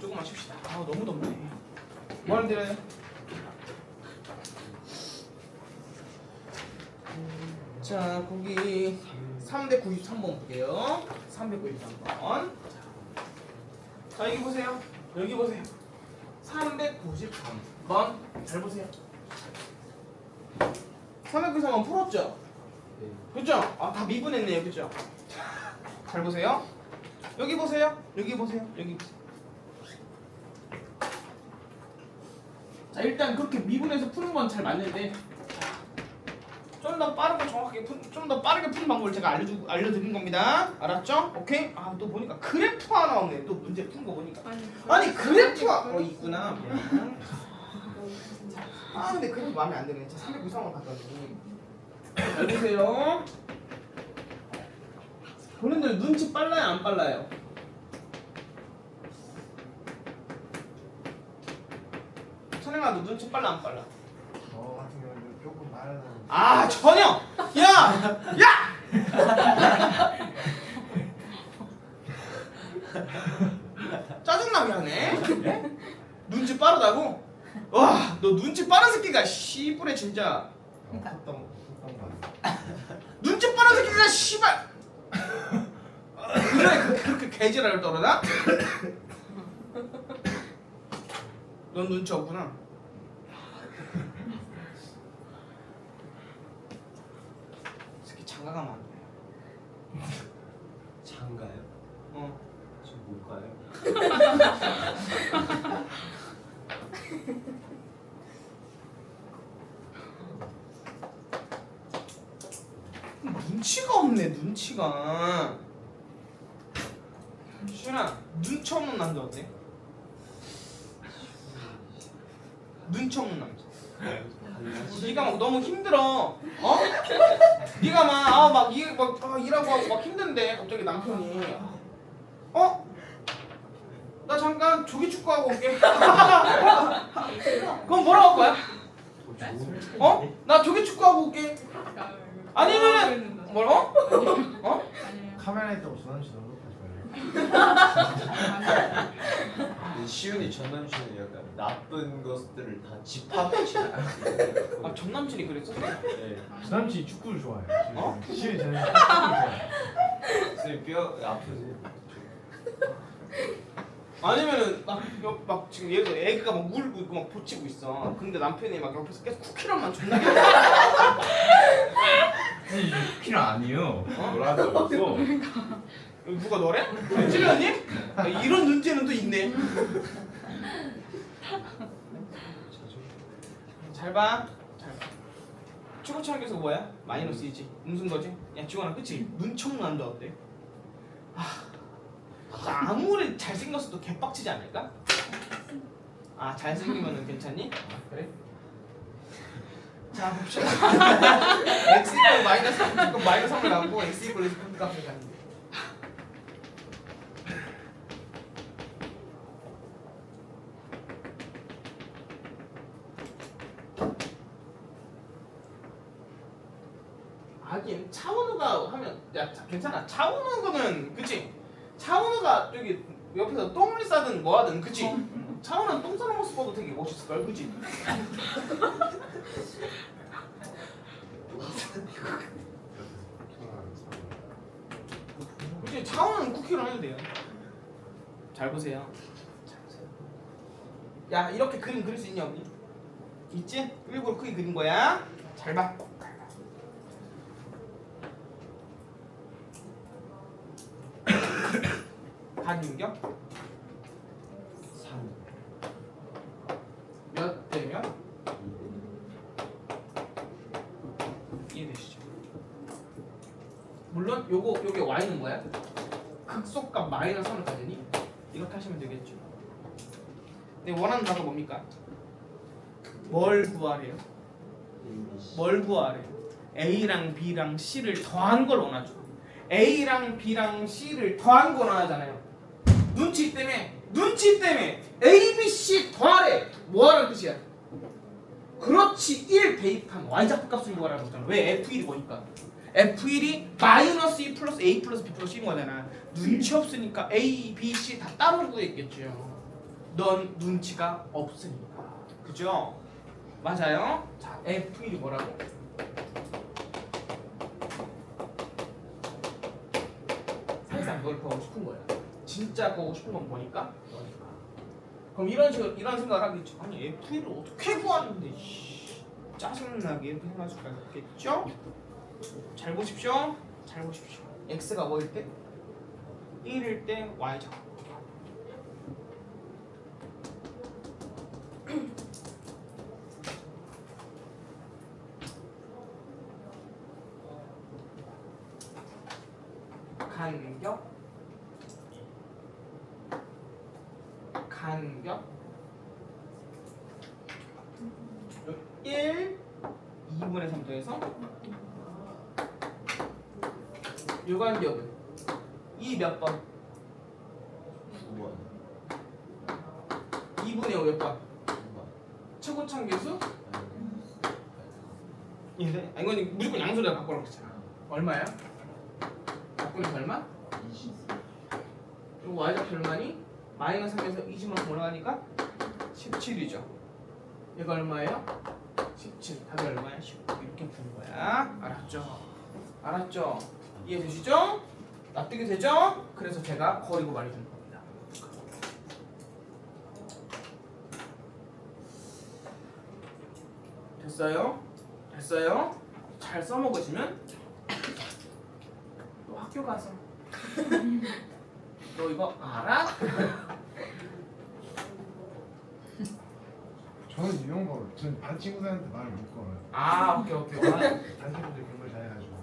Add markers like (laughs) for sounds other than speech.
조금만 쉽시다. 아 너무 덥네. 뭐 하는 데요? 자 거기 393번 볼게요. 393번. 자 여기 보세요. 여기 보세요. 393번 잘 보세요. 393번 풀었죠? 네. 그죠? 아 다 미분했네요. 그죠? 잘 보세요. 여기 보세요. 여기 보세요. 여기 보세요. 자 일단 그렇게 미분해서 푸는 건 잘 맞는데 좀 더 빠르고 정확하게 좀 더 빠르게 푸는 방법을 제가 알려주 알려드린 겁니다. 알았죠? 오케이? 아 또 보니까 그래프가 나오네. 또 문제 푼 거 보니까 아니 그래프가 어 있구나. 미안. 아 근데 그래프 마음에 안 드네. 자 393원 갖다 주니. 잘 보세요. 본인들 눈치 빨라요 안 빨라요? 너 눈치 빨라 안 빨라? 저 같은 경우는 조금 빠르는 아 전혀! 야! 야! (laughs) 짜증나게 하네? 눈치 빠르다고? 와, 너 눈치 빠른 새끼가 씨부레 진짜 거 눈치 빠른 새끼가 씨발 그래 그- 그렇게 개지랄을 떨어나? 넌 눈치 없구나 이 새끼 장가가면 안 돼. 장가요? 어. 가요. 눈치가 없네 눈치가 시윤아 눈치 없는 남자 어때? 눈치 없는 남자 네가 막 너무 힘들어 어? 네가 막아막 막, 아, 일하고 하고 막 힘든데 갑자기 남편이 어? 나 잠깐 조기 축구하고 올게 (laughs) 그럼 뭐라고 할 거야? 더 좋은. 어? 나 조기 축구하고 올게 아니면은 뭐라고? 어? 카메라 있다고 전환 씨 너무 시윤이 전 남친은 약간 나쁜 것들을 다 집합치나. 아 전남친이 그랬어? 네. 씨 축구를 좋아해요. 어? 시윤이 저는 축구를 좋아해요. 선생님 뼈 아프세요? 아니면은 막, 옆- 막 지금 얘도 애가 막 울고 있고 막 보치고 있어. 근데 남편이 막 옆에서 계속 쿠키런만 존나게 키는 아니에요. 어? 뭐라도 없어. 누가 너래? 찔렸니? 아, 이런 눈치는 또 있네. 잘 봐. 잘 봐. 축구 차학에서 뭐야? 마이너스 이지. 웃은 거지? 야 지원아 그치? 없는 남자 어때? 아, 자, 아무리 잘생겼어도 개빡치지 않을까? 아 잘생기면은 괜찮니? 아, 그래? 자 봅시다. (laughs) x 이퀄 마이너스 이퀄 마이너스 3을 갖고 x 이퀄 1 값을 갖는 데 하긴 차은우가 하면 야 자, 괜찮아 차은우는 그치 차은우가 저기 옆에서 똥을 싸든 뭐하든 그치? 차은우는 똥 싸는 모습 봐도 되게 멋있을걸 그치? 그치 차은우는 쿠키로 해도 돼요? 잘 보세요. 잘야 이렇게 그림 그릴 수 있냐 없니? 있지? 일부러 크게 그린 거야? 잘 봐 간인격 3. 몇 대면 이해되시죠? 물론 요거 요게 y는 뭐야? 극속값 마이너스 3을 가지니 이렇게 하시면 되겠죠. 내 원하는 답은 뭡니까? 뭘 구하래요? 뭘 구하래요? A랑 B랑 C를 더한 걸 원하죠. A랑 B랑 C를 더한 걸 원하잖아요. 눈치 때문에 눈치 때문에 A, B, C 더하래. 뭐하라는 뜻이야? 그렇지 1 대입한 y좌표 값을 구하라는 거잖아. 왜 F1이 뭐니까? F1이 마이너스 2 플러스 A 플러스 B 플러스 C인 거잖아. 눈치 없으니까 A, B, C 다 따로 구했겠죠. 넌 눈치가 없으니까. 그죠? 맞아요. 자, F1이 뭐라고? 사실상 그걸 보고 싶은 거야. 진짜 보고 싶은 건 뭐니까? 너니까. 그럼 이런 식으로 이런 생각을 하겠죠. 아니 F1을 어떻게 구하는데? 씨, 짜증나게 이렇게 생각할 수가 있겠죠? 잘 보십시오. 잘 보십시오. X가 뭐일 때? 1일 때 Y 죠 (clears throat) 간격 간격 1 2분의 3 더해서 요 간격은 이몇 번? 9번 2분의 5몇 번? 3번 최고참 계수? 인데? 아 이건 무조건 양수를 바꿔놓고 있잖아 얼마야? 바꾸는 얼마? 20 그리고 y좌표 얼마니? 마이너스 3에서 20만큼 올라가니까 17이죠 얘가 얼마예요? 17 답이 얼마야? 19 이렇게 푸는 거야 알았죠? 알았죠? 이해되시죠? 납득이 되죠? 그래서 제가 거리고 많이 주는 겁니다 됐어요? 됐어요? 잘 써먹으시면 또 학교 가서 (laughs) 너 이거 알아? 저는 이런 거, 전반 친구들한테 말을 못 걸어요. 아 오케이 오케이 반 친구들 공부를 잘해가지고.